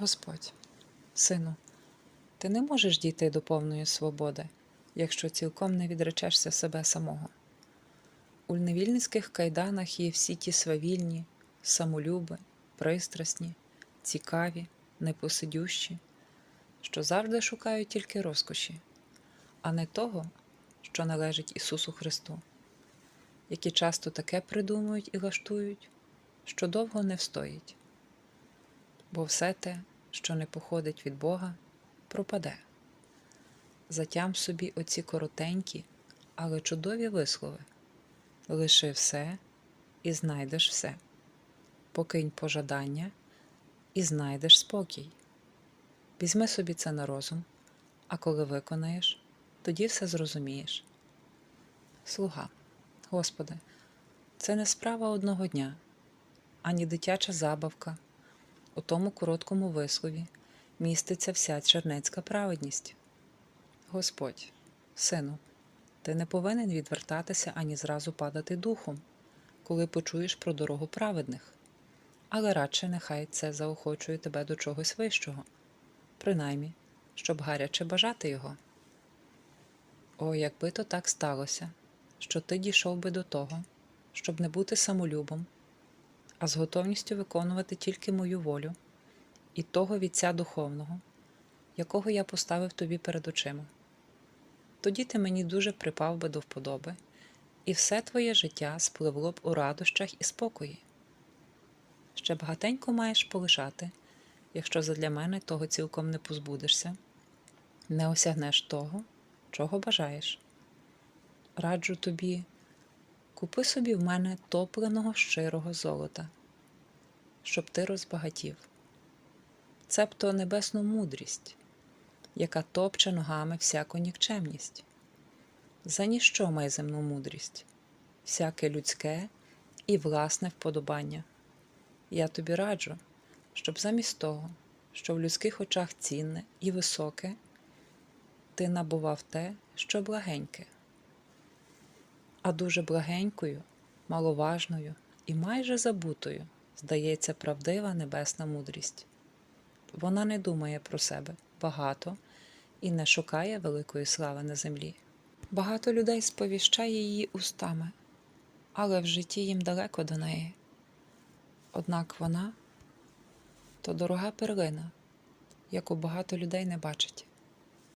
Господь, сину, ти не можеш дійти до повної свободи, якщо цілком не відречешся себе самого. У невільницьких кайданах є всі ті свавільні, самолюби, пристрасні, цікаві, непосидющі, що завжди шукають тільки розкоші, а не того, що належить Ісусу Христу, які часто таке придумують і лаштують, що довго не встоїть. Бо все те, що не походить від Бога, пропаде. Затям собі оці коротенькі, але чудові вислови. Лиши все і знайдеш все. Покинь пожадання і знайдеш спокій. Візьми собі це на розум, а коли виконаєш, тоді все зрозумієш. Слуга, Господи, це не справа одного дня, ані дитяча забавка. У тому короткому вислові міститься вся чернецька праведність. Господь, сину, ти не повинен відвертатися ані зразу падати духом, коли почуєш про дорогу праведних, але радше нехай це заохочує тебе до чогось вищого, принаймні, щоб гаряче бажати його. О, якби то так сталося, що ти дійшов би до того, щоб не бути самолюбом, а з готовністю виконувати тільки мою волю і того Вітця Духовного, якого я поставив тобі перед очима. Тоді ти мені дуже припав би до вподоби, і все твоє життя спливло б у радощах і спокої. Ще багатенько маєш полишати, якщо задля мене того цілком не позбудешся, не осягнеш того, чого бажаєш. Раджу тобі, купи собі в мене топленого щирого золота, щоб ти розбагатів. Цебто небесну мудрість, яка топче ногами всяку нікчемність. За ніщо май земну мудрість, всяке людське і власне вподобання. Я тобі раджу, щоб замість того, що в людських очах цінне і високе, ти набував те, що благеньке. А дуже благенькою, маловажною і майже забутою здається правдива небесна мудрість. Вона не думає про себе багато і не шукає великої слави на землі. Багато людей сповіщає її устами, але в житті їм далеко до неї. Однак вона то дорога перлина, яку багато людей не бачить.